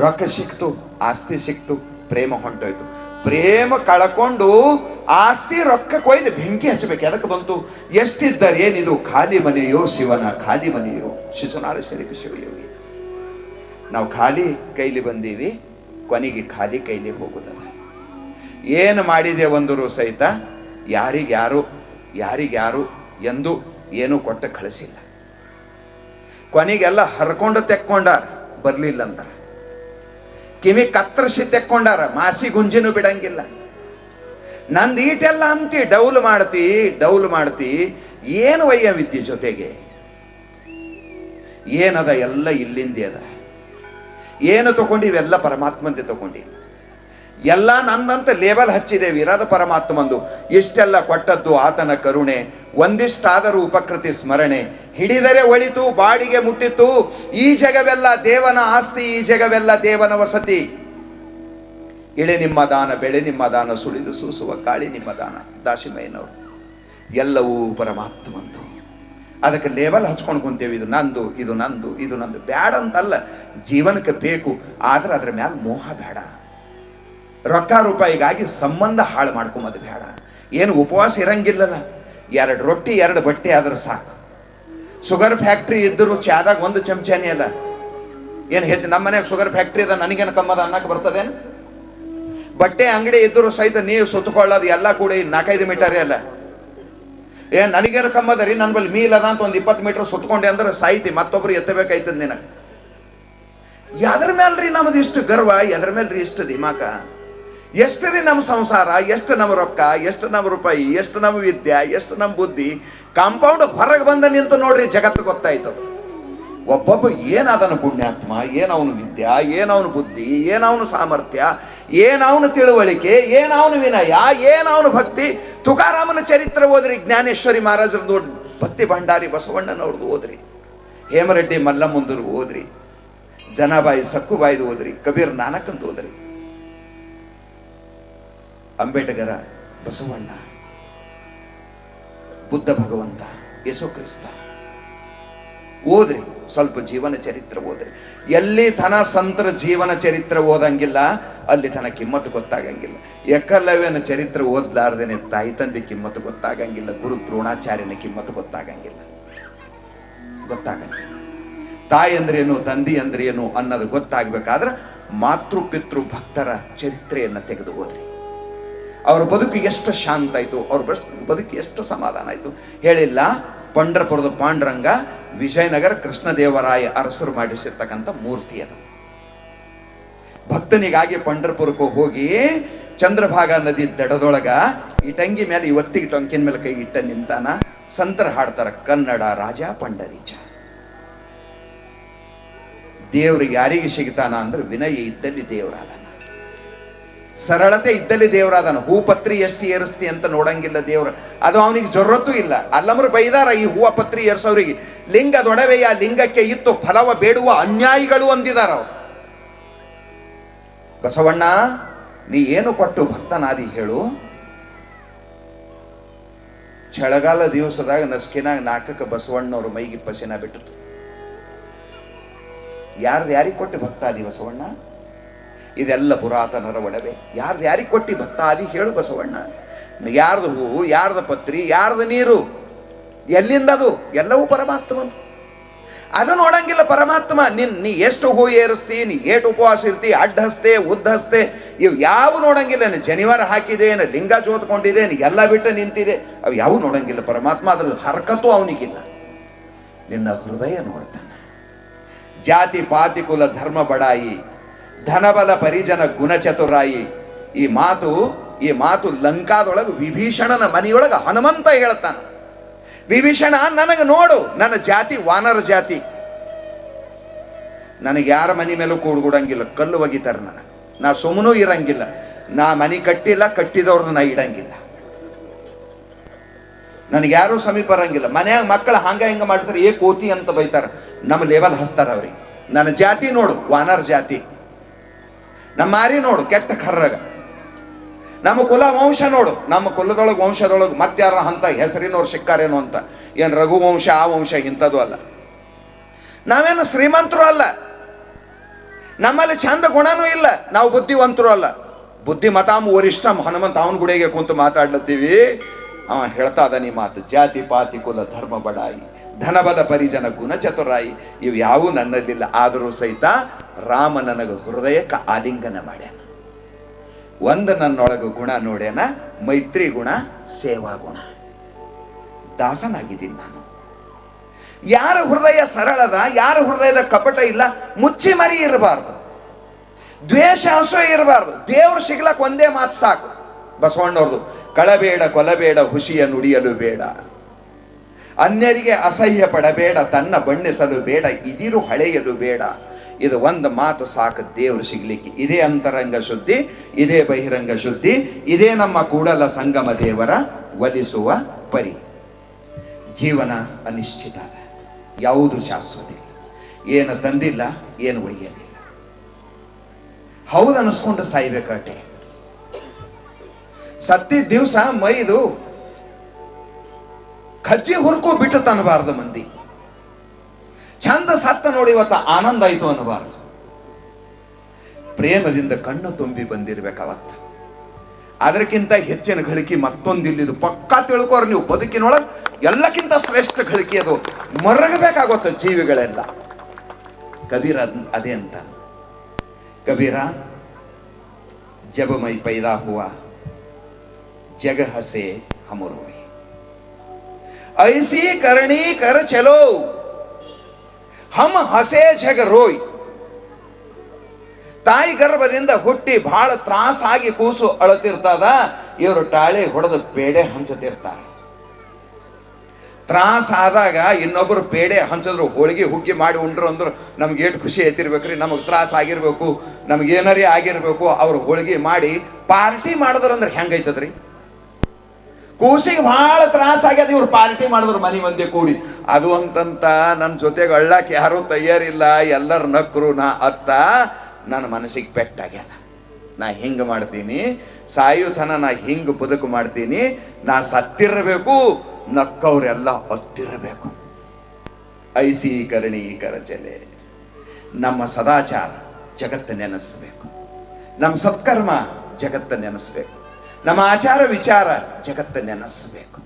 ರೊಕ್ಕ ಸಿಕ್ತು, ಆಸ್ತಿ ಸಿಕ್ತು, ಪ್ರೇಮ ಹೊಂಟೋಯ್ತು. ಪ್ರೇಮ ಕಳ್ಕೊಂಡು ಆಸ್ತಿ ರೊಕ್ಕ ಕೊಯ್ದು ಬೆಂಕಿ ಹಚ್ಚಬೇಕು. ಎದಕ್ಕೆ ಬಂತು? ಎಷ್ಟಿದ್ದಾರೆ ಏನಿದು? ಖಾಲಿ ಮನೆಯೋ, ಶಿವನ ಖಾಲಿ ಮನೆಯೋ? ಶಿಶುನಾಳ ಶರೀಫ ಶಿವಯೋಗಿ ನಾವು ಖಾಲಿ ಕೈಲಿ ಬಂದೀವಿ, ಕೊನೆಗೆ ಖಾಲಿ ಕೈಲಿ ಹೋಗುದಲ್ಲ. ಏನು ಮಾಡಿದೆ ಒಂದರು ಸಹಿತ? ಯಾರಿಗ್ಯಾರು ಯಾರಿಗ್ಯಾರು ಎಂದು ಏನೂ ಕೊಟ್ಟು ಕಳಿಸಿಲ್ಲ. ಕೊನೆಗೆಲ್ಲ ಹರ್ಕೊಂಡು ತೆಕ್ಕೊಂಡ ಬರಲಿಲ್ಲ ಅಂತಾರೆ ಕಿವಿ ಕತ್ತರಿಸಿ ತೆಕ್ಕೊಂಡಾರ, ಮಾಸಿ ಗುಂಜಿನೂ ಬಿಡಂಗಿಲ್ಲ. ನಂದು ಈಟೆಲ್ಲ ಅಂತಿ, ಡೌಲ್ ಮಾಡ್ತಿ ಡೌಲ್ ಮಾಡ್ತಿ, ಏನು ವಯ್ಯ ವಿದ್ಯೆ ಜೊತೆಗೆ? ಏನದ ಎಲ್ಲ ಇಲ್ಲಿಂದೇ ಅದ. ಏನು ತಗೊಂಡಿವೆಲ್ಲ ಪರಮಾತ್ಮಂತೆ ತಗೊಂಡಿ. ಎಲ್ಲ ನನ್ನಂತ ಲೇಬಲ್ ಹಚ್ಚಿದೆ, ವಿರಾದ ಪರಮಾತ್ಮಂದು. ಇಷ್ಟೆಲ್ಲ ಕೊಟ್ಟದ್ದು ಆತನ ಕರುಣೆ ಒಂದಿಷ್ಟಾದರೂ ಉಪಕೃತಿ ಸ್ಮರಣೆ. ಹಿಡಿದರೆ ಒಳಿತು, ಬಾಡಿಗೆ ಮುಟ್ಟಿತು. ಈ ಜಗವೆಲ್ಲ ದೇವನ ಆಸ್ತಿ, ಈ ಜಗವೆಲ್ಲ ದೇವನ ವಸತಿ. ಇಳೆ ನಿಮ್ಮ ದಾನ, ಬೆಳೆ ನಿಮ್ಮ ದಾನ, ಸುಳಿದು ಸೂಸುವ ಗಾಳಿ ನಿಮ್ಮ ದಾನ, ದಾಸಿಮಯ್ಯನವರು. ಎಲ್ಲವೂ ಪರಮಾತ್ಮಂದು. ಅದಕ್ಕೆ ಲೇಬಲ್ ಹಚ್ಕೊಂಡು ಕುಂತೇವೆ, ಇದು ನಂದು ಇದು ನಂದು ಇದು ನಂದು. ಬ್ಯಾಡ ಅಂತಲ್ಲ, ಜೀವನಕ್ಕೆ ಬೇಕು, ಆದ್ರೆ ಅದ್ರ ಮ್ಯಾಲ ಮೋಹ ಬೇಡ ರೊಕ್ಕ ರೂಪಾಯಿಗಾಗಿ ಸಂಬಂಧ ಹಾಳು ಮಾಡ್ಕೊಂಬದು ಬೇಡ ಏನು ಉಪವಾಸ ಇರಂಗಿಲ್ಲಲ್ಲ. ಎರಡು ರೊಟ್ಟಿ, ಎರಡು ಬಟ್ಟೆ ಆದ್ರೆ ಸಾಕು. ಶುಗರ್ ಫ್ಯಾಕ್ಟ್ರಿ ಇದ್ದರೂ ಚಾದಾಗ ಒಂದು ಚಮಚನೇ ಅಲ್ಲ. ಏನು ಹೆಚ್ಚು, ನಮ್ಮ ಮನೆಯಾಗ ಶುಗರ್ ಫ್ಯಾಕ್ಟ್ರಿ ಅದ, ನನಗೇನು ಕಮ್ಮದ ಅನ್ನಕ್ಕೆ ಬರ್ತದೇನು? ಬಟ್ಟೆ ಅಂಗಡಿ ಇದ್ದರೂ ಸಹಿತ ನೀವು ಸುತ್ತಕೊಳ್ಳೋದು ಎಲ್ಲ ಕೂಡ ಈ ನಾಲ್ಕೈದು ಮೀಟರ್ ಅಲ್ಲ. ಏ, ನನಗೇನು ಕಮ್ಮದ ರೀ ನನ್ನ ಬಳಿ ಮೀಲ್ ಅದ ಅಂತ ಒಂದು ಇಪ್ಪತ್ತು ಮೀಟರ್ ಸುತ್ತಕೊಂಡೆ ಅಂದ್ರೆ ಸಾಯ್ತಿ, ಮತ್ತೊಬ್ರು ಎತ್ತಬೇಕಾಯ್ತದ ನಿನಗೆ. ಯಾದ್ರ ಮೇಲೆ ರೀ ನಮ್ದು ಇಷ್ಟು ಗರ್ವ ಎದ್ರ ರೀ ಇಷ್ಟು ದಿಮಾಕ? ಎಷ್ಟು ರೀ ನಮ್ಮ ಸಂಸಾರ? ಎಷ್ಟು ನಮ್ಮ ರೊಕ್ಕ? ಎಷ್ಟು ನಮ್ಮ ರೂಪಾಯಿ? ಎಷ್ಟು ನಮ್ಮ ವಿದ್ಯೆ? ಎಷ್ಟು ನಮ್ಮ ಬುದ್ಧಿ? ಕಾಂಪೌಂಡ್ ಹೊರಗೆ ಬಂದ ನಿಂತು ನೋಡ್ರಿ ಜಗತ್ತು ಗೊತ್ತಾಯ್ತದ. ಒಬ್ಬೊಬ್ಬ ಏನದನ ಪುಣ್ಯಾತ್ಮ, ಏನವನು ವಿದ್ಯಾ, ಏನವನು ಬುದ್ಧಿ, ಏನವನು ಸಾಮರ್ಥ್ಯ, ಏನವನು ತಿಳುವಳಿಕೆ, ಏನವನು ವಿನಯ, ಏನವನು ಭಕ್ತಿ, ತುಕಾರಾಮನ ಚರಿತ್ರೆ ಓದ್ರಿ ಜ್ಞಾನೇಶ್ವರಿ ಮಹಾರಾಜರದ್ದು ಓದ್ರಿ ಭಕ್ತಿ ಭಂಡಾರಿ ಬಸವಣ್ಣನವ್ರದ್ದು ಓದ್ರಿ. ಹೇಮರೆಡ್ಡಿ ಮಲ್ಲಮ್ಮಂದರು ಓದ್ರಿ. ಜನಾಬಾಯಿ ಸಕ್ಕುಬಾಯ್ದು ಓದ್ರಿ. ಕಬೀರ್ ನಾನಕಂದು ಓದ್ರಿ. ಅಂಬೇಡ್ಕರ ಬಸವಣ್ಣ, ಬುದ್ಧ ಭಗವಂತ, ಯೇಸು ಕ್ರಿಸ್ತ. ಓದ್ರಿ, ಸ್ವಲ್ಪ ಜೀವನ ಚರಿತ್ರೆ ಓದ್ರಿ. ಎಲ್ಲಿ ತನ ಸಂತರ ಜೀವನ ಚರಿತ್ರೆ ಓದಂಗಿಲ್ಲ, ಅಲ್ಲಿ ತನ ಕಿಮ್ಮತ್ತು ಗೊತ್ತಾಗಂಗಿಲ್ಲ. ಎಕಲವ್ಯನ ಚರಿತ್ರೆ ಓದ್ಲಾರ್ದೇನೆ ತಾಯಿ ತಂದೆ ಕಿಮ್ಮತ್ತು ಗೊತ್ತಾಗಂಗಿಲ್ಲ, ಗುರು ದ್ರೋಣಾಚಾರ್ಯನ ಕಿಮ್ಮತ್ತು ಗೊತ್ತಾಗಂಗಿಲ್ಲ. ಗೊತ್ತಾಗಂಗಿಲ್ಲ. ತಾಯಿ ಅಂದ್ರೇನು, ತಂದಿ ಅಂದ್ರೇನು ಅನ್ನೋದು ಗೊತ್ತಾಗ್ಬೇಕಾದ್ರೆ ಮಾತೃ ಪಿತೃ ಭಕ್ತರ ಚರಿತ್ರೆಯನ್ನು ತೆಗೆದು ಓದ್ರಿ. ಅವ್ರ ಬದುಕು ಎಷ್ಟು ಶಾಂತ ಆಯಿತು, ಅವ್ರ ಬದುಕು ಎಷ್ಟು ಸಮಾಧಾನ ಆಯಿತು. ಹೇಳಿಲ್ಲ, ಪಂಡರಪುರದ ಪಾಂಡುರಂಗ ವಿಜಯನಗರ ಕೃಷ್ಣದೇವರಾಯ ಅರಸರು ಮಾಡಿಸಿರ್ತಕ್ಕಂಥ ಮೂರ್ತಿ ಅದು. ಭಕ್ತನಿಗಾಗಿ ಪಂಡರಪುರಕ್ಕೆ ಹೋಗಿ ಚಂದ್ರಭಾಗ ನದಿ ದಡದೊಳಗ ಇಟಂಗಿ ಮೇಲೆ ಇವತ್ತಿಗೆ ಟೊಂಕಿನ ಮೇಲೆ ಕೈ ಇಟ್ಟ ನಿಂತಾನ ಸಂತರ ಹಾಡ್ತಾರ, ಕನ್ನಡ ರಾಜ ಪಂಡರೀಜ ದೇವ್ರಿಗೆ ಯಾರಿಗೆ ಸಿಗ್ತಾನ ಅಂದ್ರೆ ವಿನಯ ಇದ್ದಲ್ಲಿ ದೇವರಾದನ ಸರಳತೆ ಇದ್ದಲ್ಲಿ ದೇವರಾದನ. ಹೂಪತ್ರಿ ಎಷ್ಟು ಏರಿಸ್ತಿ ಅಂತ ನೋಡಂಗಿಲ್ಲ ದೇವ್ರ. ಅದು ಅವನಿಗೆ ಜೊರತ್ತು ಇಲ್ಲ. ಅಲ್ಲಮರು ಬೈದಾರ ಈ ಹೂವ ಪತ್ರಿ ಏರ್ಸೋರಿಗೆ. ಲಿಂಗ ದೊಡವೆಯ ಲಿಂಗಕ್ಕೆ ಇತ್ತು, ಫಲವ ಬೇಡುವ ಅನ್ಯಾಯಿಗಳು ಅಂದಿದಾರ ಅವರು. ಬಸವಣ್ಣ, ನೀ ಏನು ಕೊಟ್ಟು ಭಕ್ತನಾದಿ ಹೇಳು? ಚಳಗಾಲ ದಿವಸದಾಗ ನಸ್ಕಿನಾಗ ನಾಲ್ಕಕ್ಕೆ ಬಸವಣ್ಣವ್ರ ಮೈಗೆ ಪಸಿನ ಬಿಟ್ಟಿತು ಯಾರ್ದು ಯಾರಿಗೆ ಕೊಟ್ಟು ಭಕ್ತಾದಿ ಬಸವಣ್ಣ? ಇದೆಲ್ಲ ಪುರಾತನರ ಒಡವೆ. ಯಾರ್ದು ಯಾರಿಗೆ ಕೊಟ್ಟಿ ಭಕ್ತಾದಿ ಹೇಳು ಬಸವಣ್ಣ. ಯಾರ್ದು ಹೂವು ಯಾರ್ದ ಪತ್ರಿ, ಯಾರ್ದು ನೀರು? ಎಲ್ಲಿಂದ ಅದು? ಎಲ್ಲವೂ ಪರಮಾತ್ಮನು. ಅದು ನೋಡಂಗಿಲ್ಲ ಪರಮಾತ್ಮ, ನಿನ್ ನೀ ಎಷ್ಟು ಹೂ ಏರಿಸ್ತಿ, ನೀ ಏಟು ಉಪವಾಸ ಇರ್ತಿ ಅಡ್ಡ ಹಸ್ತೆ ಇವು ಯಾವ ನೋಡಂಗಿಲ್ಲ. ನೀನು ಜನಿವಾರ ಹಾಕಿದೆ ಏನು ಲಿಂಗ ಜೋತ್ಕೊಂಡಿದೆ ನೀ ಎಲ್ಲ ಬಿಟ್ಟು ನಿಂತಿದೆ. ಅವು ಯಾವ ನೋಡಂಗಿಲ್ಲ ಪರಮಾತ್ಮ ಅದ್ರ ಹರಕತ್ತು ಅವನಿಗಿಲ್ಲ. ನಿನ್ನ ಹೃದಯ ನೋಡ್ತಾನೆ. ಜಾತಿ, ಪಾತಿ, ಕುಲ, ಧರ್ಮ, ಬಡಾಯಿ ಧನಬಲ ಪರಿಜನ ಗುಣಚತುರಾಯಿ ಈ ಮಾತು ಈ ಮಾತು ಲಂಕಾದೊಳಗೆ ವಿಭೀಷಣನ ಮನೆಯೊಳಗೆ ಹನುಮಂತ ಹೇಳ್ತಾನೆ. ವಿಭೀಷಣ, ನನಗೆ ನೋಡು, ನನ್ನ ಜಾತಿ ವಾನರ ಜಾತಿ. ನನಗೆ ಯಾರ ಮನೆ ಮೇಲೂ ಕೂಡ್ಗುಡಂಗಿಲ್ಲ ಕಲ್ಲು ಒಗಿತಾರೆ ನನಗೆ. ನಾ ಸುಮ್ಮನೂ ಇರಂಗಿಲ್ಲ. ನಾ ಮನೆ ಕಟ್ಟಿಲ್ಲ, ಕಟ್ಟಿದವ್ರನ್ನ ನಾ ಇಡಂಗಿಲ್ಲ. ನನಗೆ ಯಾರೂ ಸಮೀಪ ಬರಂಗಿಲ್ಲ ಮನ್ಯಾಗ ಮಕ್ಕಳು ಹಂಗ ಹಿಂಗ ಮಾಡ್ತಾರೆ, ಏ ಕೋತಿ ಅಂತ ಬೈತಾರೆ. ನಮ್ಮ ಲೆವೆಲ್ ಹಸ್ತಾರ ಅವ್ರಿಗೆ. ನನ್ನ ಜಾತಿ ನೋಡು, ವಾನರ್ ಜಾತಿ. ನಮ್ಮ ಮಾರಿ ನೋಡು, ಕೆಟ್ಟ ಕರ್ರಗ. ನಮ್ಮ ಕುಲ ವಂಶ ನೋಡು, ನಮ್ಮ ಕುಲದೊಳಗೆ ವಂಶದೊಳಗೆ ಮತ್ತಾರ ಅಂತ ಹೆಸರಿನವ್ರು ಸಿಕ್ಕಾರೇನೋ ಅಂತ. ಏನು ರಘುವಂಶ ಆ ವಂಶ ಇಂಥದ್ದು ಅಲ್ಲ. ನಾವೇನು ಶ್ರೀಮಂತರು ಅಲ್ಲ. ನಮ್ಮಲ್ಲಿ ಚಂದ ಗುಣನೂ ಇಲ್ಲ, ನಾವು ಬುದ್ಧಿವಂತರು ಅಲ್ಲ. ಬುದ್ಧಿ ವರಿಷ್ಠಂ, ಹನುಮಂತ ಅವನ ಗುಡಿಗೆ ಕುಂತು ಮಾತಾಡ್ಲತ್ತೀವಿ. ಅವ ಹೇಳ್ತಾ ಅದ ನೀ ಮಾತು, ಜಾತಿ, ಪಾತಿ, ಕುಲ, ಧರ್ಮ, ಬಡಾಯಿ. ಧನಬದ ಪರಿಜನ ಗುಣ ಚತುರಾಯಿ. ಇವು ಯಾವೂ ನನ್ನಲ್ಲಿಲ್ಲ. ಆದರೂ ಸಹಿತ ರಾಮ ನನಗೆ ಹೃದಯಕ್ಕೆ ಆಲಿಂಗನ ಮಾಡ್ಯಾನ. ಒಂದು ನನ್ನೊಳಗೆ ಗುಣ ನೋಡ್ಯಾನ, ಮೈತ್ರಿ ಗುಣ, ಸೇವಾ ಗುಣ. ದಾಸನಾಗಿದ್ದೀನಿ ನಾನು. ಯಾರ ಹೃದಯ ಸರಳದ, ಯಾರ ಹೃದಯದ ಕಪಟ ಇಲ್ಲ, ಮುಚ್ಚಿ ಮರಿ ಇರಬಾರ್ದು. ದ್ವೇಷ ಅಸೂ ಇರಬಾರ್ದು. ದೇವ್ರು ಸಿಗ್ಲಕ್ಕೆ ಒಂದೇ ಮಾತು ಸಾಕು. ಬಸವಣ್ಣವ್ರದು, ಕಳಬೇಡ, ಕೊಲಬೇಡ ಹುಸಿಯ ನುಡಿಯಲು ಬೇಡ. ಅನ್ಯರಿಗೆ ಅಸಹ್ಯ ಪಡಬೇಡ, ತನ್ನ ಬಣ್ಣಿಸಲು ಬೇಡ, ಇದಿರು ಹಳೆಯದು ಬೇಡ. ಇದು ಒಂದು ಮಾತು ಸಾಕು, ದೇವರು ಸಿಗ್ಲಿಕ್ಕೆ. ಇದೇ ಅಂತರಂಗ ಶುದ್ಧಿ, ಇದೇ ಬಹಿರಂಗ ಶುದ್ಧಿ, ಇದೇ ನಮ್ಮ ಕೂಡಲ ಸಂಗಮ ದೇವರ ಒಲಿಸುವ ಪರಿ. ಜೀವನ ಅನಿಶ್ಚಿತ ಯಾವುದು ಶಾಶ್ವತ. ಇಲ್ಲ ಏನು ತಂದಿಲ್ಲ, ಏನು ಒಯ್ಯದಿಲ್ಲ. ಹೌದು ಅನಿಸ್ಕೊಂಡು ಸಾಯ್ಬೇಕಟ್ಟೆ. ಸತ್ತಿದ ದಿವಸ ಮೈದು ಕಜ್ಜಿ ಹುರ್ಕೋ ಬಿಟ್ಟು ತನ್ನಬಾರದು ಮಂದಿ. ಚಂದ ಸತ್ತ ನೋಡಿ ಇವತ್ತು ಆನಂದ ಆಯ್ತು ಅನ್ನಬಾರದು. ಪ್ರೇಮದಿಂದ ಕಣ್ಣು ತುಂಬಿ ಬಂದಿರ್ಬೇಕವತ್ತ ಅದಕ್ಕಿಂತ ಹೆಚ್ಚಿನ ಗಳಿಕೆ ಮತ್ತೊಂದಿಲ್ಲಿದು ಪಕ್ಕಾ ತಿಳ್ಕೋರು ನೀವು ಬದುಕಿನೊಳಗೆ ಎಲ್ಲಕ್ಕಿಂತ ಶ್ರೇಷ್ಠ ಗಳಿಕೆ ಅದು. ಮರಗಬೇಕಾಗುತ್ತೆ ಜೀವಿಗಳೆಲ್ಲ. ಕಬೀರ ಅದೇ ಅಂತ. ಕಬೀರ ಜಬ ಮೈ ಪೈದಾ ಹುವ ಜಗ ಹಸೆ ಹಮರುವೆ. ऐसी करनी कर चलो ಹಮ್ ಹಸೆ ಜಗ ರೋಯ್ ತಾಯಿ ಗರ್ಭದಿಂದ ಹುಟ್ಟಿ ಬಹಳ ತ್ರಾಸಾಗಿ ಕೂಸು ಅಳತಿರ್ತದ ಇವರು ಟಾಳೆ ಹೊಡೆದು ಪೇಡೆ ಹಂಚತಿರ್ತಾರೆ ತ್ರಾಸ ಆದಾಗ ಇನ್ನೊಬ್ಬರು ಪೇಡೆ ಹಂಚಿದ್ರು ಹೋಳಿಗೆ ಹುಗ್ಗಿ ಮಾಡಿ ಉಂಡ್ರು ಅಂದ್ರು ನಮ್ಗೆ ಏಟು ಖುಷಿ ಐತಿರ್ಬೇಕ್ರಿ ನಮಗೆ ತ್ರಾಸ ಆಗಿರ್ಬೇಕು ನಮ್ಗೆ ಏನಾರೇ ಆಗಿರ್ಬೇಕು ಅವ್ರು ಹೋಳಿಗೆ ಮಾಡಿ ಪಾರ್ಟಿ ಮಾಡಿದ್ರಂದ್ರೆ ಹೆಂಗೈತದ್ರಿ ಕೂಸಿಗೆ ಭಾಳ ತ್ರಾಸ ಆಗ್ಯದ, ಇವ್ರು ಪಾರ್ಟಿ ಮಾಡಿದ್ರು, ಮನೆ ಮಂದಿ ಕೂಡಿ. ಅದು ಅಂತಂತ ನನ್ನ ಜೊತೆಗೆ ಅಳ್ಳಕ್ಕೆ ಯಾರೂ ತಯಾರಿಲ್ಲ, ಎಲ್ಲರ ನಕ್ರು, ನಾ ಅತ್ತ ನನ್ನ ಮನಸ್ಸಿಗೆ ಪೆಟ್ಟಾಗ್ಯದ ನಾ ಹಿಂಗೆ ಮಾಡ್ತೀನಿ, ಸಾಯುತನ ನಾ ಹಿಂಗೆ ಬದುಕು ಮಾಡ್ತೀನಿ, ನಾ ಸತ್ತಿರಬೇಕು, ನಕ್ಕವ್ರೆಲ್ಲ ಅತ್ತಿರಬೇಕು ಐಸಿ ಕರಣಿ ಕರಚಲೆ, ನಮ್ಮ ಸದಾಚಾರ ಜಗತ್ತು ನೆನೆಸ್ಬೇಕು. ನಮ್ಮ ಸತ್ಕರ್ಮ ಜಗತ್ತು ನೆನೆಸ್ಬೇಕು. ನಮ್ಮ ಆಚಾರ ವಿಚಾರ ಜಗತ್ತು ನೆನೆಸ್ಬೇಕು